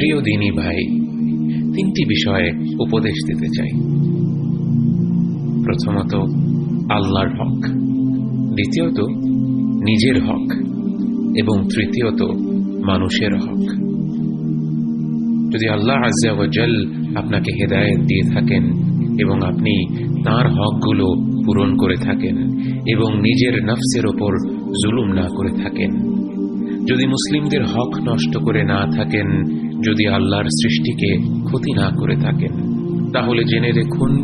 প্রিয় দিনী ভাই, তিনটি বিষয়ে উপদেশ দিতে চাই। প্রথমত, আল্লাহর হক, দ্বিতীয়ত, নিজের হক, এবং তৃতীয়ত, মানুষের হক। যদি আল্লাহ আজ্জাওয়াজাল আপনাকে হেদায়েত দিয়ে থাকেন এবং আপনি তার হকগুলো পূরণ করে থাকেন এবং নিজের নফসের ওপর জুলুম না করে থাকেন, যদি মুসলিমদের হক নষ্ট করে না থাকেন যদি আল্লাহর সৃষ্টিকে ক্ষতি না করে থাকেন, তাহলে জেনে দেখুন,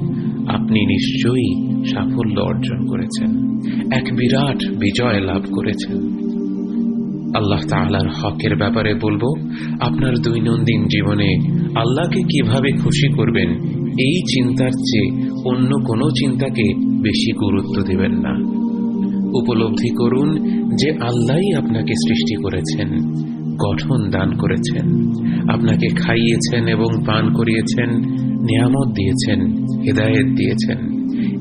আপনি নিশ্চয়ই সাফল্য অর্জন করেছেন। এক বিরাট বিজয় লাভ করেছেন। আল্লাহ তাআলার হকের ব্যাপারে বলব, আপনার দৈনন্দিন জীবনে আল্লাহকে কীভাবে খুশি করবেন, এই চিন্তার চেয়ে অন্য কোনো চিন্তাকে বেশি গুরুত্ব দেবেন না। উপলব্ধি করুন যে আল্লাহই আপনাকে সৃষ্টি করেছেন। গঠন দান করেছেন। আপনাকে খাইয়েছেন এবং পান করিয়েছেন, নিয়ামত দিয়েছেন, হেদায়েত দিয়েছেন।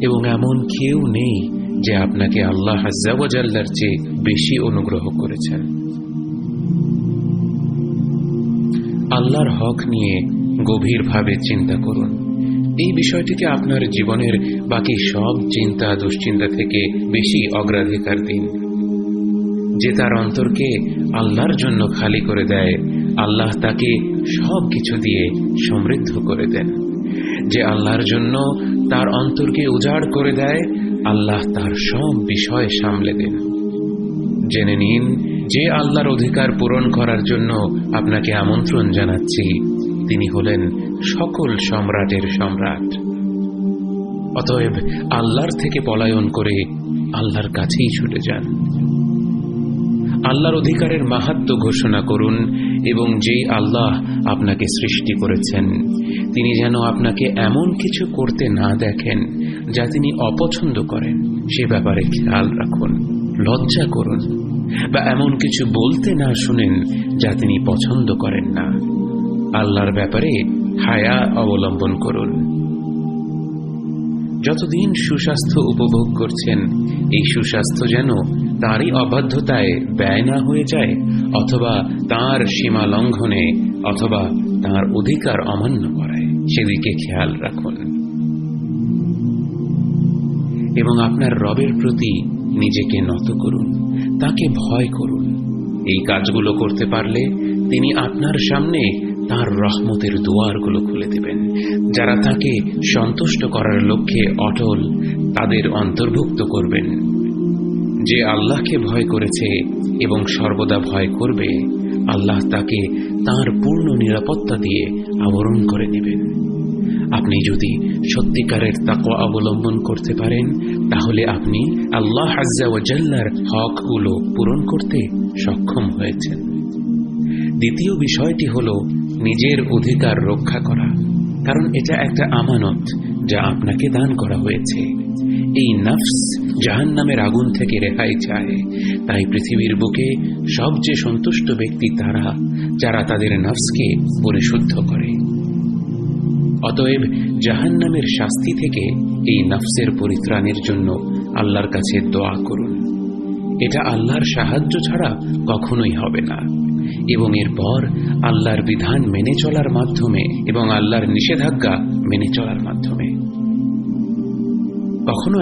এবং এমন কেউ নেই যে আপনাকে আল্লাহ হাজ্জাওয়াজাল্লার চেয়ে বেশি অনুগ্রহ করেছেন। আল্লাহর হক নিয়ে গভীরভাবে চিন্তা করুন। এই বিষয়টিকে আপনার জীবনের বাকি সব চিন্তা, দুশ্চিন্তা থেকে বেশি অগ্রাধিকার দিন। যে তার অন্তরকে আল্লাহর জন্য খালি করে দেয়, আল্লাহ তাকে সব কিছু দিয়ে সমৃদ্ধ করে দেন। যে আল্লাহর জন্য তার অন্তরকে উজাড় করে দেয়, আল্লাহ তার সব বিষয় সামলে দেন। জেনে নিন, যে আল্লাহর অধিকার পূরণ করার জন্য আপনাকে আমন্ত্রণ জানাচ্ছি, তিনি হলেন সকল সম্রাটের সম্রাট। অতএব আল্লাহর থেকে পলায়ন করে আল্লাহর কাছেই ছুটে যান। আল্লাহর অধিকারের মাহাত্ম ঘোষণা করুন এবং যেই আল্লাহ আপনাকে সৃষ্টি করেছেন, তিনি যেন আপনাকে এমন কিছু করতে না দেখেন যা তিনি অপছন্দ করেন, সে ব্যাপারে খেয়াল রাখুন, লজ্জা করুন, বা এমন কিছু বলতে না শুনেন যা তিনি পছন্দ করেন না। আল্লাহর ব্যাপারে হায়া অবলম্বন করুন। যতদিন সুস্বাস্থ্য উপভোগ করছেন, এই সুস্বাস্থ্য যেন তারই অবাধ্যতায় ব্যয় না হয়ে যায়, অথবা তার সীমা লঙ্ঘনে, অথবা তার অধিকার অমান্য করায় সেদিকে খেয়াল রাখুন। এবং আপনার রবের প্রতি নিজেকে নত করুন, তাকে ভয় করুন। এই কাজগুলো করতে পারলে তিনি আপনার সামনে তার রহমতের দুয়ারগুলো খুলে দেবেন। যারা তাকে সন্তুষ্ট করার লক্ষ্যে অটল, তাদের অন্তর্ভুক্ত করবেন। যে আল্লাহকে ভয় করেছে এবং সর্বদা ভয় করবে, আল্লাহ তাকে তার পূর্ণ নিরাপত্তা দিয়ে আবরণ করে নেবেন। আপনি যদি সত্যিকারের তাকওয়া অবলম্বন করতে পারেন, তাহলে আপনি আল্লাহ জাল্লার হকগুলো পূরণ করতে সক্ষম হয়েছেন। দ্বিতীয় বিষয়টি হল নিজের অধিকার রক্ষা করা, কারণ এটা একটা আমানত যা আপনাকে দান করা হয়েছে। এই নফস জাহান নামের আগুন থেকে রেহাই চায়। তাই পৃথিবীর বুকে সবচেয়ে সন্তুষ্ট ব্যক্তি তারা, যারা তাদের নফসকে পরিশুদ্ধ করে। অতএব জাহান নামের শাস্তি থেকে এই নফসের পরিত্রাণের জন্য আল্লাহর কাছে দোয়া করুন। এটা আল্লাহর সাহায্য ছাড়া কখনোই হবে না। এবং এরপর আল্লাহর বিধান মেনে চলার মাধ্যমে এবং আল্লাহর নিষেধাজ্ঞা মেনে চলার মাধ্যমে। কখনো